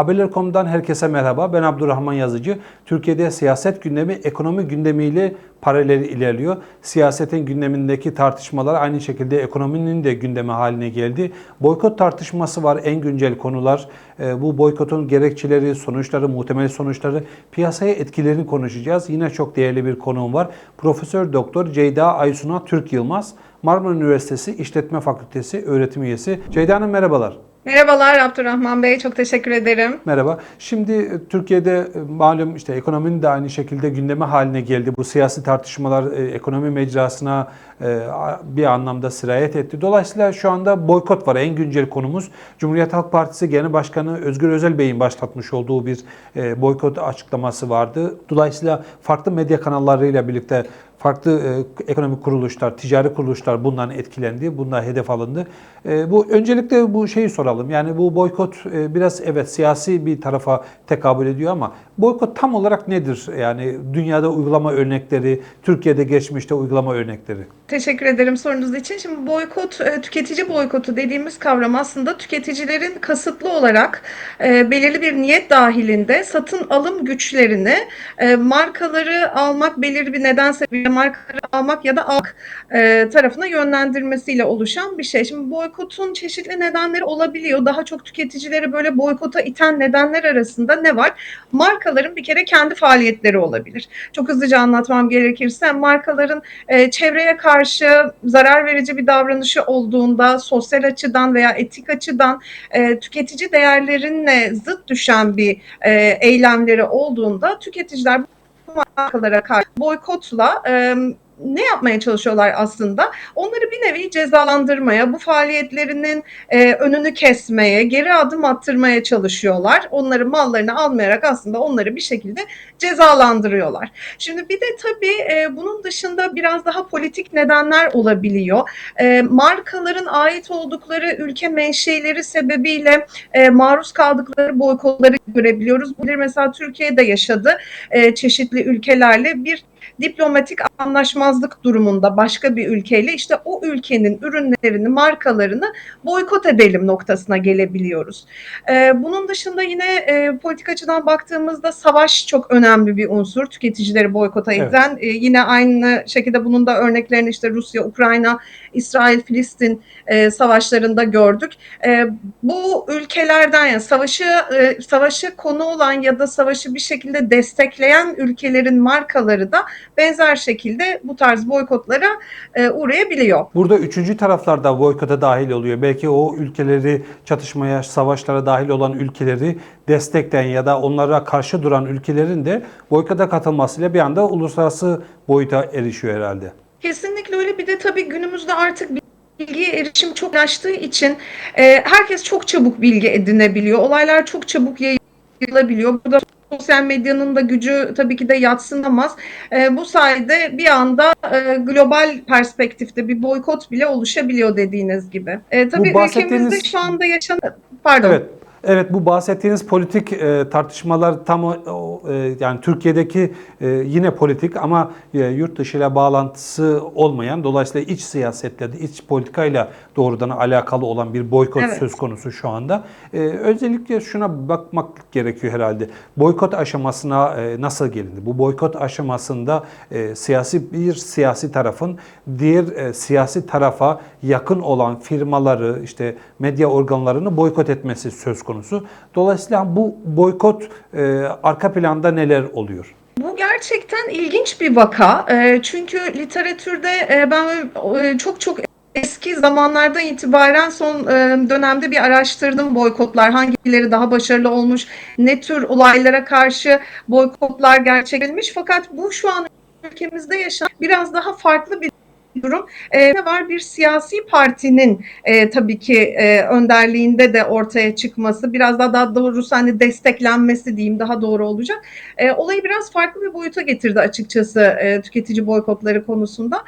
Haberler.com'dan herkese merhaba. Ben Abdurrahman Yazıcı. Türkiye'de siyaset gündemi ekonomi gündemiyle paralel ilerliyor. Siyasetin gündemindeki tartışmalar aynı şekilde ekonominin de gündemi haline geldi. Boykot tartışması var en güncel konular. Ee, Bu boykotun gerekçeleri, sonuçları, muhtemel sonuçları, piyasaya etkilerini konuşacağız. Yine çok değerli bir konuğum var. Profesör Doktor Ceyda Aysuna Türk Yılmaz. Marmara Üniversitesi İşletme Fakültesi öğretim üyesi. Ceyda Hanım merhabalar. Merhabalar Abdurrahman Bey, çok teşekkür ederim. Merhaba. Şimdi e, Türkiye'de e, malum işte ekonominin de aynı şekilde gündeme haline geldi. Bu siyasi tartışmalar e, ekonomi mecrasına bir anlamda sirayet etti. Dolayısıyla şu anda boykot var. En güncel konumuz Cumhuriyet Halk Partisi Genel Başkanı Özgür Özel Bey'in başlatmış olduğu bir boykot açıklaması vardı. Dolayısıyla farklı medya kanallarıyla birlikte farklı e, ekonomik kuruluşlar, ticari kuruluşlar bundan etkilendi, bundan hedef alındı. Bu öncelikle bu şeyi soralım. Yani bu boykot e, biraz evet siyasi bir tarafa tekabül ediyor ama boykot tam olarak nedir? Yani dünyada uygulama örnekleri, Türkiye'de geçmişte uygulama örnekleri. Teşekkür ederim sorunuz için. Şimdi boykot, e, tüketici boykotu dediğimiz kavram aslında tüketicilerin kasıtlı olarak e, belirli bir niyet dahilinde satın alım güçlerini markaları almak, belirli bir neden sebebiyle markaları almak ya da almak tarafına yönlendirmesiyle oluşan bir şey. Şimdi boykotun çeşitli nedenleri olabiliyor. Daha çok tüketicileri böyle boykota iten nedenler arasında ne var? Markaların bir kere kendi faaliyetleri olabilir. Çok hızlıca anlatmam gerekirse markaların e, çevreye karşı zarar verici bir davranışı olduğunda sosyal açıdan veya etik açıdan e, tüketici değerlerine zıt düşen bir e, eylemleri olduğunda tüketiciler bu markalara karşı boykotla e, ne yapmaya çalışıyorlar aslında? Onları bir nevi cezalandırmaya, bu faaliyetlerinin e, önünü kesmeye, geri adım attırmaya çalışıyorlar. Onların mallarını almayarak aslında onları bir şekilde cezalandırıyorlar. Şimdi bir de tabii e, bunun dışında biraz daha politik nedenler olabiliyor. E, markaların ait oldukları ülke menşeileri sebebiyle e, maruz kaldıkları boykotları görebiliyoruz. Bu mesela Türkiye'de yaşadı e, çeşitli ülkelerle bir diplomatik anlaşmazlık durumunda başka bir ülkeyle işte o ülkenin ürünlerini, markalarını boykot edelim noktasına gelebiliyoruz. Ee, bunun dışında yine e, politik açıdan baktığımızda savaş çok önemli bir unsur. Tüketicileri boykota Evet. eden. E, yine aynı şekilde bunun da örneklerini işte Rusya, Ukrayna, İsrail, Filistin e, savaşlarında gördük. E, bu ülkelerden yani savaşı e, savaşı konu olan ya da savaşı bir şekilde destekleyen ülkelerin markaları da benzer şekilde bu tarz boykotlara e, uğrayabiliyor. Burada üçüncü taraflar da boykota dahil oluyor. Belki o ülkeleri çatışmaya, savaşlara dahil olan ülkeleri destekleyen ya da onlara karşı duran ülkelerin de boykota katılmasıyla bir anda uluslararası boyuta erişiyor herhalde. Kesinlikle öyle. Bir de tabii günümüzde artık bilgiye erişim çok ulaştığı için e, herkes çok çabuk bilgi edinebiliyor. Olaylar çok çabuk yayılabiliyor. Burada sosyal medyanın da gücü tabii ki de yatsınamaz. E, bu sayede bir anda e, global perspektifte bir boykot bile oluşabiliyor dediğiniz gibi. E, tabii bahsettiğiniz- ülkemizde şu anda yaşanan... Pardon. Evet. Evet bu bahsettiğiniz politik e, tartışmalar tam o, e, yani Türkiye'deki e, yine politik ama e, yurt dışıyla bağlantısı olmayan dolayısıyla iç siyasetle iç politikayla doğrudan alakalı olan bir boykot Evet. söz konusu şu anda. E, özellikle şuna bakmak gerekiyor herhalde. Boykot aşamasına e, nasıl gelindi? Bu boykot aşamasında e, siyasi bir siyasi tarafın diğer e, siyasi tarafa yakın olan firmaları işte medya organlarını boykot etmesi söz konusu. Dolayısıyla bu boykot e, arka planda neler oluyor? Bu gerçekten ilginç bir vaka. Eee, çünkü literatürde eee, ben eee, çok çok eski zamanlardan itibaren son eee, dönemde bir araştırdım boykotlar. Hangileri daha başarılı olmuş, ne tür olaylara karşı boykotlar gerçekleşmiş. Fakat bu şu an ülkemizde yaşanan biraz daha farklı bir durum. Eee, ne var bir siyasi partinin eee, tabii ki eee, önderliğinde de ortaya çıkması, biraz daha daha doğrusu hani desteklenmesi diyeyim daha doğru olacak. E, olayı biraz farklı bir boyuta getirdi açıkçası e, tüketici boykotları konusunda.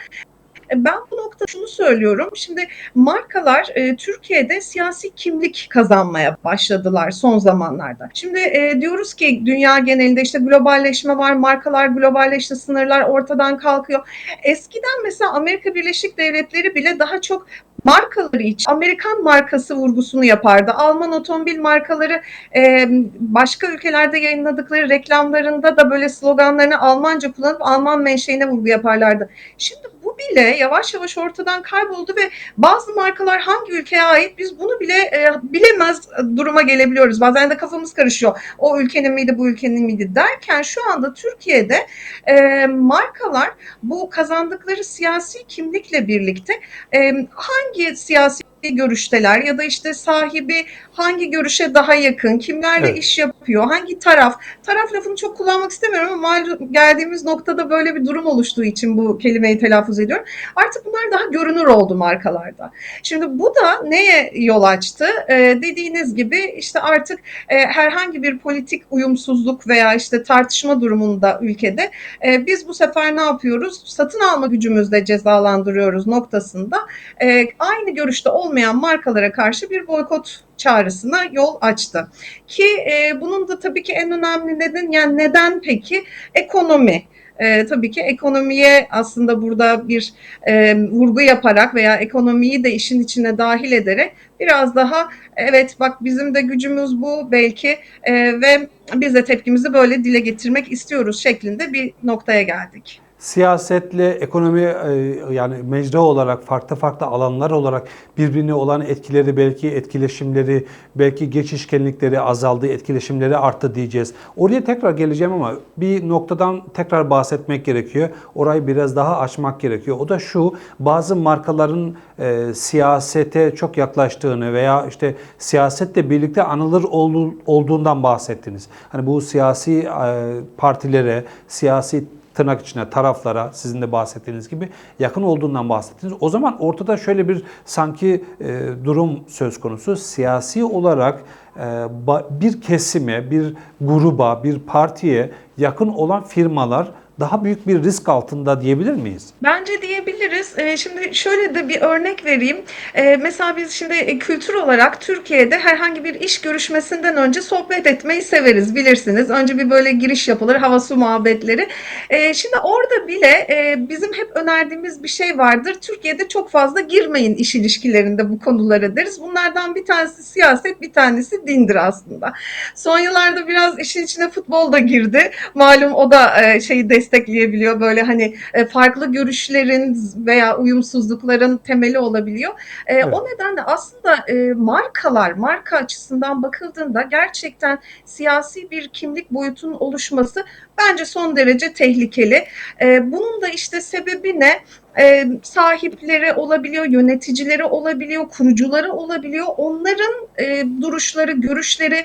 E, Ben bu noktada şunu söylüyorum. Şimdi markalar e, Türkiye'de siyasi kimlik kazanmaya başladılar son zamanlarda. Şimdi e, diyoruz ki dünya genelinde işte globalleşme var, markalar globalleşti, sınırlar ortadan kalkıyor. Eskiden mesela Amerika Birleşik Devletleri bile daha çok markaları için Amerikan markası vurgusunu yapardı. Alman otomobil markaları e, başka ülkelerde yayınladıkları reklamlarında da böyle sloganlarını Almanca kullanıp Alman menşeine vurgu yaparlardı. Şimdi bile yavaş yavaş ortadan kayboldu ve bazı markalar hangi ülkeye ait biz bunu bile e, bilemez duruma gelebiliyoruz. Bazen de kafamız karışıyor. O ülkenin miydi bu ülkenin miydi derken şu anda Türkiye'de e, markalar bu kazandıkları siyasi kimlikle birlikte e, hangi siyasi görüşteler ya da işte sahibi hangi görüşe daha yakın, kimlerle Evet. iş yapıyor, hangi taraf. Taraf lafını çok kullanmak istemiyorum ama geldiğimiz noktada böyle bir durum oluştuğu için bu kelimeyi telaffuz ediyorum. Artık bunlar daha görünür oldu markalarda. Şimdi bu da neye yol açtı? Ee, dediğiniz gibi işte artık e, herhangi bir politik uyumsuzluk veya işte tartışma durumunda ülkede e, biz bu sefer ne yapıyoruz? Satın alma gücümüzle cezalandırıyoruz noktasında e, aynı görüşte olmayan markalara karşı bir boykot çağrısına yol açtı. Ki e, bunun da tabii ki en önemli neden yani neden peki? Ekonomi. E, tabii ki ekonomiye aslında burada bir e, vurgu yaparak veya ekonomiyi de işin içine dahil ederek biraz daha evet bak bizim de gücümüz bu belki e, ve biz de tepkimizi böyle dile getirmek istiyoruz şeklinde bir noktaya geldik. Siyasetle ekonomi e, yani mecra olarak farklı farklı alanlar olarak birbirine olan etkileri belki etkileşimleri belki geçişkenlikleri azaldı, etkileşimleri arttı diyeceğiz. Oraya tekrar geleceğim ama bir noktadan tekrar bahsetmek gerekiyor. Orayı biraz daha açmak gerekiyor. O da şu bazı markaların e, siyasete çok yaklaştığını veya işte siyasetle birlikte anılır olduğu- olduğundan bahsettiniz. Hani bu siyasi e, partilere, siyasi tırnak içine taraflara sizin de bahsettiğiniz gibi yakın olduğundan bahsettiniz. O zaman ortada şöyle bir sanki e, durum söz konusu. Siyasi olarak e, bir kesime, bir gruba, bir partiye yakın olan firmalar daha büyük bir risk altında diyebilir miyiz? Bence diyebiliriz. Ee, şimdi şöyle de bir örnek vereyim. Ee, mesela biz şimdi e, kültür olarak Türkiye'de herhangi bir iş görüşmesinden önce sohbet etmeyi severiz bilirsiniz. Önce bir böyle giriş yapılır, hava su muhabbetleri. Ee, şimdi orada bile e, bizim hep önerdiğimiz bir şey vardır. Türkiye'de çok fazla girmeyin iş ilişkilerinde bu konulara deriz. Bunlardan bir tanesi siyaset, bir tanesi dindir aslında. Son yıllarda biraz işin içine futbol da girdi. Malum o da e, şeyi destekleyebiliyor. Böyle hani e, farklı görüşlerin veya uyumsuzlukların temeli olabiliyor. E, Evet. O nedenle aslında e, markalar, marka açısından bakıldığında gerçekten siyasi bir kimlik boyutunun oluşması bence son derece tehlikeli. E, Bunun da işte sebebi ne? E, sahipleri olabiliyor, yöneticileri olabiliyor, kurucuları olabiliyor. Onların e, duruşları, görüşleri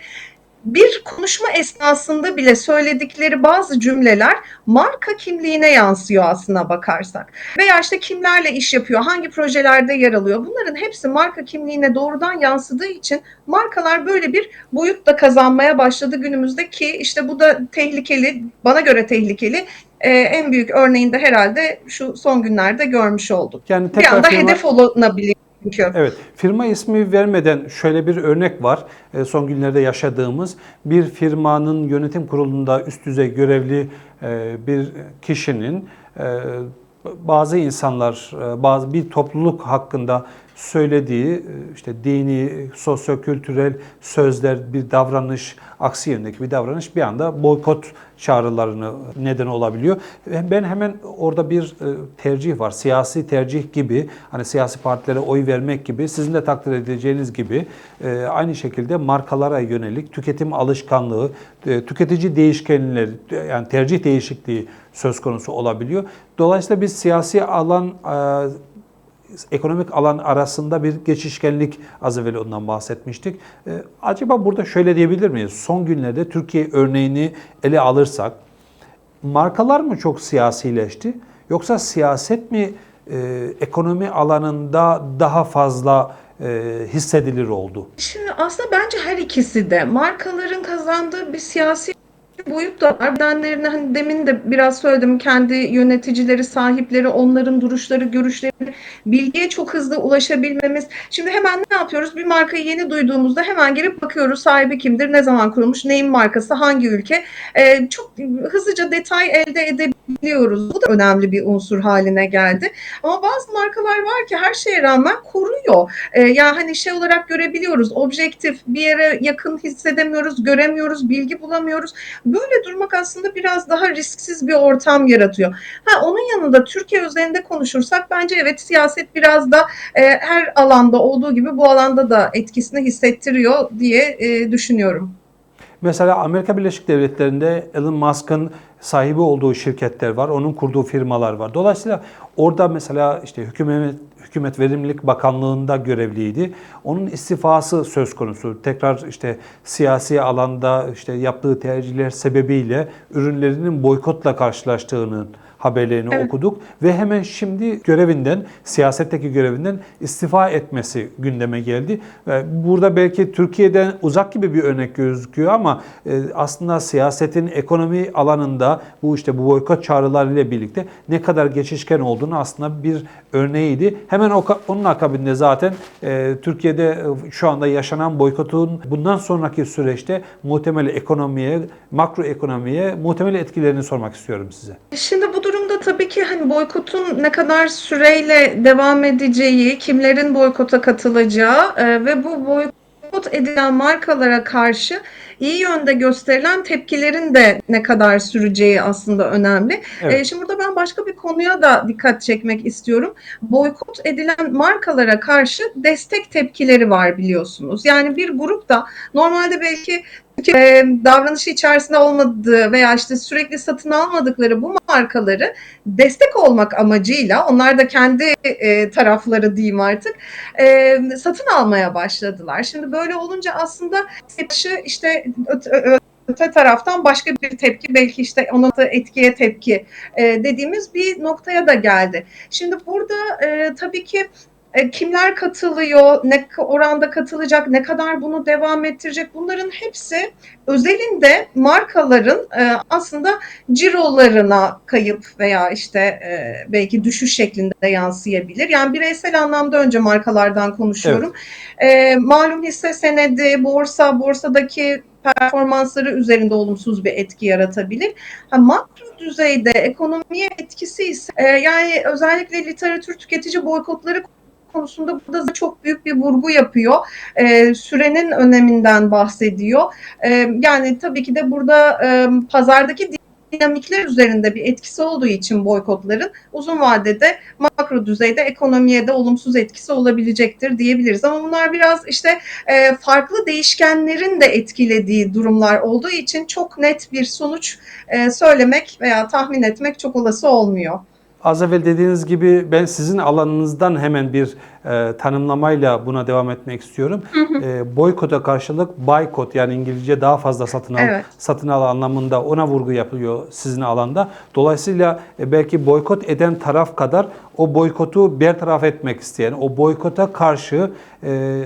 bir konuşma esnasında bile söyledikleri bazı cümleler marka kimliğine yansıyor aslına bakarsak. Veya işte kimlerle iş yapıyor, hangi projelerde yer alıyor. Bunların hepsi marka kimliğine doğrudan yansıdığı için markalar böyle bir boyut da kazanmaya başladı günümüzde ki işte bu da tehlikeli, bana göre tehlikeli. Ee, en büyük örneğini de herhalde şu son günlerde görmüş olduk. Yani Bir anda firma- hedef olunabiliyor çünkü. Evet, firma ismi vermeden şöyle bir örnek var. E, Son günlerde yaşadığımız bir firmanın yönetim kurulunda üst düzey görevli e, bir kişinin e, bazı insanlar, bazı bir topluluk hakkında söylediği e, işte dini, sosyokültürel sözler, bir davranış, aksi yöndeki bir davranış bir anda boykot çağrılarını neden olabiliyor. Ben hemen orada bir e, tercih var. Siyasi tercih gibi, hani siyasi partilere oy vermek gibi, sizin de takdir edeceğiniz gibi e, aynı şekilde markalara yönelik tüketim alışkanlığı, tüketici değişkenleri, yani tercih değişikliği söz konusu olabiliyor. Dolayısıyla biz siyasi alan ekonomik alan arasında bir geçişkenlik az evvel ondan bahsetmiştik. Ee, acaba burada şöyle diyebilir miyiz? Son günlerde Türkiye örneğini ele alırsak markalar mı çok siyasileşti yoksa siyaset mi e, ekonomi alanında daha fazla e, hissedilir oldu? Şimdi aslında bence her ikisi de markaların kazandığı bir siyasi boyut da var. Nedenlerini hani demin de biraz söyledim. Kendi yöneticileri, sahipleri, onların duruşları, görüşleri, bilgiye çok hızlı ulaşabilmemiz. Şimdi hemen ne yapıyoruz? Bir markayı yeni duyduğumuzda hemen girip bakıyoruz sahibi kimdir, ne zaman kurulmuş, neyin markası, hangi ülke. Ee, çok hızlıca detay elde edebiliyoruz biliyoruz. Bu da önemli bir unsur haline geldi. Ama bazı markalar var ki her şeye rağmen koruyor. Ee, yani hani şey olarak görebiliyoruz. Objektif bir yere yakın hissedemiyoruz, göremiyoruz, bilgi bulamıyoruz. Böyle durmak aslında biraz daha risksiz bir ortam yaratıyor. Ha onun yanında Türkiye üzerinde konuşursak bence evet siyaset biraz da e, her alanda olduğu gibi bu alanda da etkisini hissettiriyor diye e, düşünüyorum. Mesela Amerika Birleşik Devletleri'nde Elon Musk'ın sahibi olduğu şirketler var, onun kurduğu firmalar var. Dolayısıyla orada mesela işte hükümet Hükümet Verimlilik Bakanlığı'nda görevliydi. Onun istifası söz konusu. Tekrar işte siyasi alanda işte yaptığı tercihler sebebiyle ürünlerinin boykotla karşılaştığının haberlerini Evet. okuduk ve hemen şimdi görevinden, siyasetteki görevinden istifa etmesi gündeme geldi. Ve Burada belki Türkiye'den uzak gibi bir örnek gözüküyor ama e, aslında siyasetin ekonomi alanında bu işte bu boykot çağrılarıyla birlikte ne kadar geçişken olduğunu aslında bir örneğiydi. Hemen onun akabinde zaten e, Türkiye'de e, şu anda yaşanan boykotun bundan sonraki süreçte muhtemel ekonomiye, makro ekonomiye muhtemel etkilerini sormak istiyorum size. Şimdi bu tabii ki hani boykotun ne kadar süreyle devam edeceği, kimlerin boykota katılacağı e, ve bu boykot edilen markalara karşı iyi yönde gösterilen tepkilerin de ne kadar süreceği aslında önemli. Evet. E, şimdi burada ben başka bir konuya da dikkat çekmek istiyorum. Boykot edilen markalara karşı destek tepkileri var biliyorsunuz. Yani bir grup da normalde belki e, davranışı içerisinde olmadığı veya işte sürekli satın almadıkları bu markaları destek olmak amacıyla onlar da kendi e, tarafları diyeyim artık e, satın almaya başladılar. Şimdi böyle olunca aslında karşı işte öte, öte taraftan başka bir tepki belki işte ona da etkiye tepki e, dediğimiz bir noktaya da geldi. Şimdi burada e, tabii ki e, kimler katılıyor, ne oranda katılacak, ne kadar bunu devam ettirecek bunların hepsi özelinde markaların e, aslında cirolarına kayıp veya işte e, belki düşüş şeklinde yansıyabilir. Yani bireysel anlamda önce markalardan konuşuyorum. E, malum hisse senedi, borsa, borsadaki performansları üzerinde olumsuz bir etki yaratabilir. Ha, makro düzeyde ekonomiye etkisi ise e, yani özellikle literatür tüketici boykotları konusunda burada çok büyük bir vurgu yapıyor. E, sürenin öneminden bahsediyor. E, yani tabii ki de burada e, pazardaki dinamikler üzerinde bir etkisi olduğu için boykotların uzun vadede makro düzeyde ekonomiye de olumsuz etkisi olabilecektir diyebiliriz. Ama bunlar biraz işte e, farklı değişkenlerin de etkilediği durumlar olduğu için çok net bir sonuç e, söylemek veya tahmin etmek çok olası olmuyor. Az evvel dediğiniz gibi ben sizin alanınızdan hemen bir e, tanımlamayla buna devam etmek istiyorum. E, boykota karşılık boykot yani İngilizce daha fazla satın al, Evet. satın al anlamında ona vurgu yapılıyor sizin alanda. Dolayısıyla e, belki boykot eden taraf kadar o boykotu bertaraf etmek isteyen, o boykota karşı e,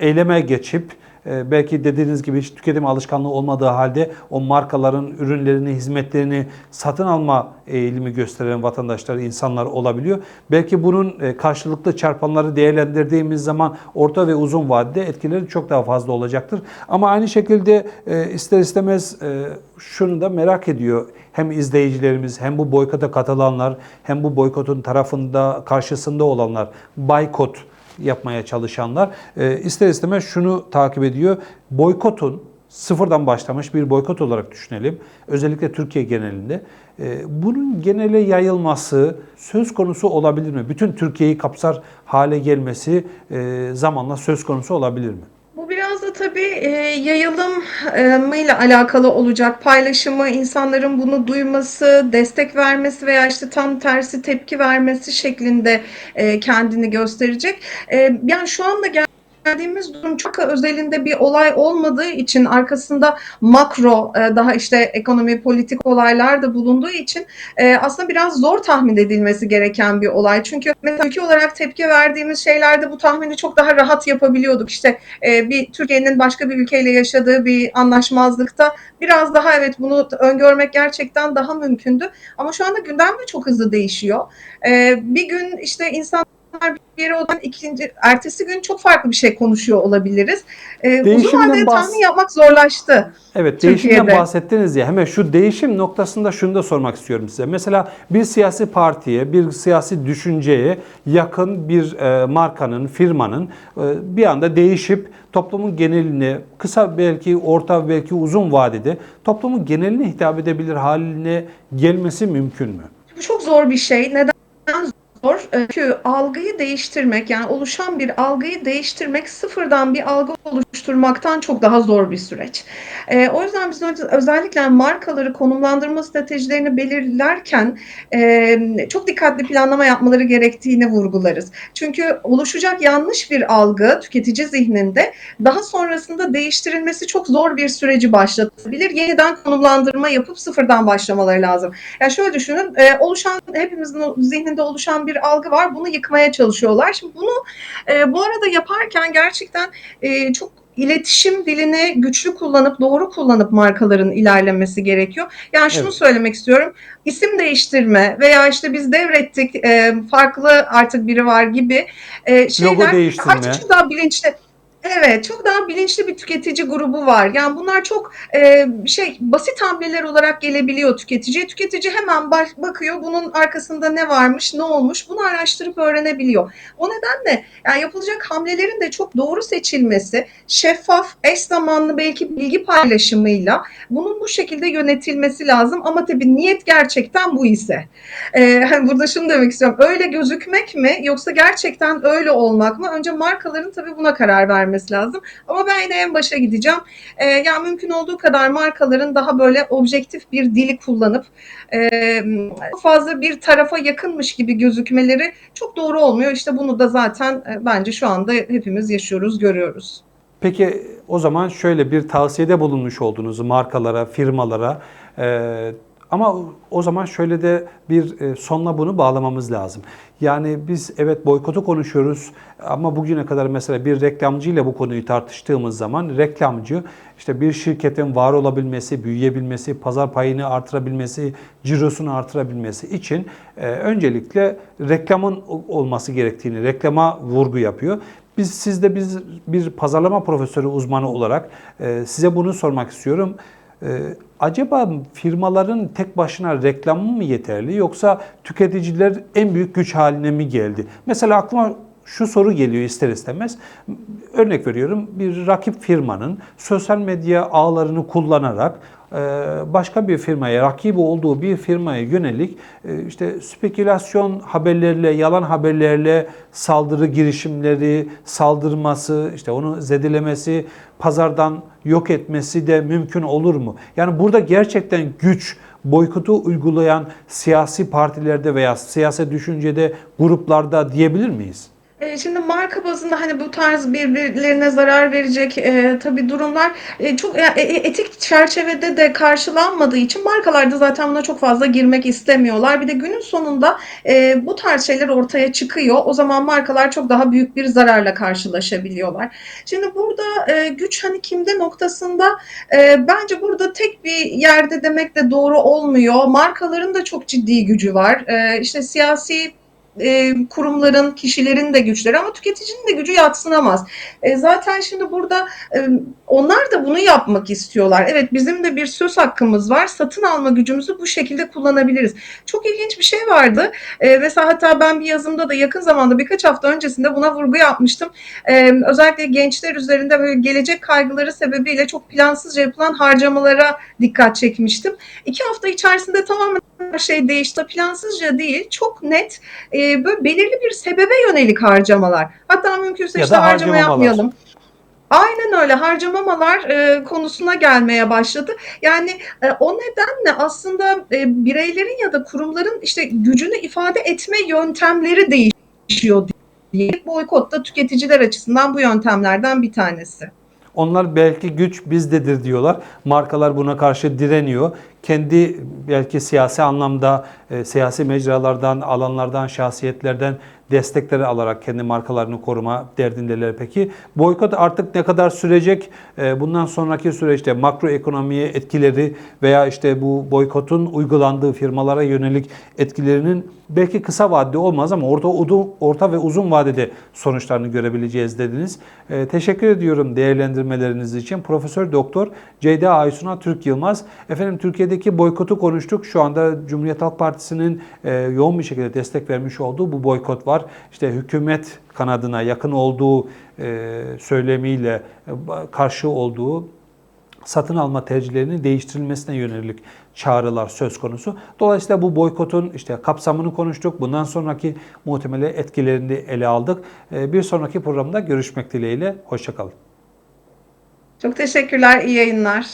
eyleme geçip e, belki dediğiniz gibi hiç tüketim alışkanlığı olmadığı halde o markaların ürünlerini, hizmetlerini satın alma eğilimi gösteren vatandaşlar, insanlar olabiliyor. Belki bunun e, karşılıklı çarpanları değerlendirdiğimiz zaman orta ve uzun vadede etkileri çok daha fazla olacaktır. Ama aynı şekilde e, ister istemez e, şunu da merak ediyor hem izleyicilerimiz hem bu boykota katılanlar hem bu boykotun tarafında karşısında olanlar boykot yapmaya çalışanlar e, ister istemez şunu takip ediyor. Boykotun sıfırdan başlamış bir boykot olarak düşünelim. Özellikle Türkiye genelinde. E, bunun genele yayılması söz konusu olabilir mi? Bütün Türkiye'yi kapsar hale gelmesi e, zamanla söz konusu olabilir mi? Bu biraz da tabii e, yayılımıyla alakalı olacak. Paylaşımı, insanların bunu duyması, destek vermesi veya işte tam tersi tepki vermesi şeklinde e, kendini gösterecek. E, yani şu anda gel geldiğimiz durum çok özelinde bir olay olmadığı için arkasında makro e, daha işte ekonomi politik olaylar da bulunduğu için e, aslında biraz zor tahmin edilmesi gereken bir olay. Çünkü mesela ülke olarak tepki verdiğimiz şeylerde bu tahmini çok daha rahat yapabiliyorduk. İşte e, bir Türkiye'nin başka bir ülkeyle yaşadığı bir anlaşmazlıkta biraz daha evet bunu öngörmek gerçekten daha mümkündü. Ama şu anda gündem de çok hızlı değişiyor. Bir gün işte insan bir yere olan ikinci, ertesi gün çok farklı bir şey konuşuyor olabiliriz. Ee, uzun vadeli tahmin yapmak zorlaştı. Evet Türkiye'de. değişimden bahsettiniz ya hemen şu değişim noktasında şunu da sormak istiyorum size. Mesela bir siyasi partiye, bir siyasi düşünceye yakın bir e, markanın, firmanın e, bir anda değişip toplumun geneline kısa belki orta belki uzun vadede toplumun geneline hitap edebilir haline gelmesi mümkün mü? Bu çok zor bir şey. Neden zor? Çünkü algıyı değiştirmek yani oluşan bir algıyı değiştirmek sıfırdan bir algı oluşturmaktan çok daha zor bir süreç. Ee, o yüzden biz özellikle markaları konumlandırma stratejilerini belirlerken e, çok dikkatli planlama yapmaları gerektiğini vurgularız. Çünkü oluşacak yanlış bir algı tüketici zihninde daha sonrasında değiştirilmesi çok zor bir süreci başlatabilir. Yeniden konumlandırma yapıp sıfırdan başlamaları lazım. Yani şöyle düşünün, e, oluşan hepimizin zihninde oluşan bir algı var. Bunu yıkmaya çalışıyorlar. Şimdi bunu e, bu arada yaparken gerçekten e, çok iletişim dilini güçlü kullanıp doğru kullanıp markaların ilerlemesi gerekiyor. Yani şunu Evet. söylemek istiyorum. İsim değiştirme veya işte biz devrettik e, farklı artık biri var gibi e, şeyler değiştirme. artık çok daha bilinçli Evet, çok daha bilinçli bir tüketici grubu var. Yani bunlar çok e, şey basit hamleler olarak gelebiliyor tüketiciye. Tüketici hemen baş- bakıyor bunun arkasında ne varmış, ne olmuş bunu araştırıp öğrenebiliyor. O nedenle yani yapılacak hamlelerin de çok doğru seçilmesi, şeffaf, eş zamanlı belki bilgi paylaşımıyla bunun bu şekilde yönetilmesi lazım. Ama tabii niyet gerçekten bu ise. E, burada şunu demek istiyorum. Öyle gözükmek mi yoksa gerçekten öyle olmak mı? Önce markaların tabii buna karar vermesi lazım. Ama ben yine en başa gideceğim. Ee, yani mümkün olduğu kadar markaların daha böyle objektif bir dili kullanıp e, fazla bir tarafa yakınmış gibi gözükmeleri çok doğru olmuyor. İşte bunu da zaten e, bence şu anda hepimiz yaşıyoruz, görüyoruz. Peki o zaman şöyle bir tavsiyede bulunmuş oldunuz markalara, firmalara. Ee, ama o zaman şöyle de bir e, sonla bunu bağlamamız lazım. Yani biz evet boykotu konuşuyoruz ama bugüne kadar mesela bir reklamcı ile bu konuyu tartıştığımız zaman reklamcı işte bir şirketin var olabilmesi, büyüyebilmesi, pazar payını artırabilmesi, cirosunu artırabilmesi için e, öncelikle reklamın olması gerektiğini, reklama vurgu yapıyor. Biz sizde biz bir pazarlama profesörü uzmanı olarak e, size bunu sormak istiyorum. E, acaba firmaların tek başına reklamı mı yeterli yoksa tüketiciler en büyük güç haline mi geldi? Mesela aklıma şu soru geliyor ister istemez. Örnek veriyorum bir rakip firmanın sosyal medya ağlarını kullanarak e, başka bir firmaya, rakibi olduğu bir firmaya yönelik e, işte spekülasyon haberlerle, yalan haberlerle saldırı girişimleri, saldırması, işte onu zedelemesi, pazardan yok etmesi de mümkün olur mu? Yani burada gerçekten güç boykotu uygulayan siyasi partilerde veya siyasi düşüncede gruplarda diyebilir miyiz? E, Şimdi marka bazında hani bu tarz birbirlerine zarar verecek e, tabii durumlar e, çok e, e, etik çerçevede de karşılanmadığı için markalar da zaten buna çok fazla girmek istemiyorlar. Bir de günün sonunda e, bu tarz şeyler ortaya çıkıyor. O zaman markalar çok daha büyük bir zararla karşılaşabiliyorlar. Şimdi burada e, güç hani kimde noktasında e, bence burada tek bir yerde demek de doğru olmuyor. Markaların da çok ciddi gücü var. E, işte siyasi e, kurumların, kişilerin de güçleri ama tüketicinin de gücü yatsınamaz. E, zaten şimdi burada e, onlar da bunu yapmak istiyorlar. Evet bizim de bir söz hakkımız var. Satın alma gücümüzü bu şekilde kullanabiliriz. Çok ilginç bir şey vardı. E, mesela hatta ben bir yazımda da yakın zamanda birkaç hafta öncesinde buna vurgu yapmıştım. E, özellikle gençler üzerinde böyle gelecek kaygıları sebebiyle çok plansızca yapılan harcamalara dikkat çekmiştim. İki hafta içerisinde tamamen her şey değişti. Plansızca değil, çok net e, böyle belirli bir sebebe yönelik harcamalar. Hatta mümkünse Ya işte harcama yapmayalım. Aynen öyle harcamamalar e, konusuna gelmeye başladı. Yani e, o nedenle aslında e, bireylerin ya da kurumların işte gücünü ifade etme yöntemleri değişiyor diye. Boykot da tüketiciler açısından bu yöntemlerden bir tanesi. Onlar belki güç bizdedir diyorlar. Markalar buna karşı direniyor. Kendi belki siyasi anlamda e, siyasi mecralardan, alanlardan, şahsiyetlerden destekleri alarak kendi markalarını koruma derdindeler peki. Boykot artık ne kadar sürecek? E, Bundan sonraki süreçte makroekonomiye etkileri veya işte bu boykotun uygulandığı firmalara yönelik etkilerinin belki kısa vadede olmaz ama orta, udu- orta ve uzun vadede sonuçlarını görebileceğiz dediniz. E, Teşekkür ediyorum değerlendirmeleriniz için. Profesör Doktor Ceyda Aysun'a Türk Yılmaz. Efendim Türkiye'deki boykotu konuştuk. Şu anda Cumhuriyet Halk Partisi'nin e, yoğun bir şekilde destek vermiş olduğu bu boykot var. İşte hükümet kanadına yakın olduğu e, söylemiyle e, karşı olduğu satın alma tercihlerinin değiştirilmesine yönelik çağrılar söz konusu. Dolayısıyla bu boykotun işte kapsamını konuştuk. Bundan sonraki muhtemelen etkilerini ele aldık. Bir sonraki programda görüşmek dileğiyle. Hoşçakalın. Çok teşekkürler, iyi yayınlar.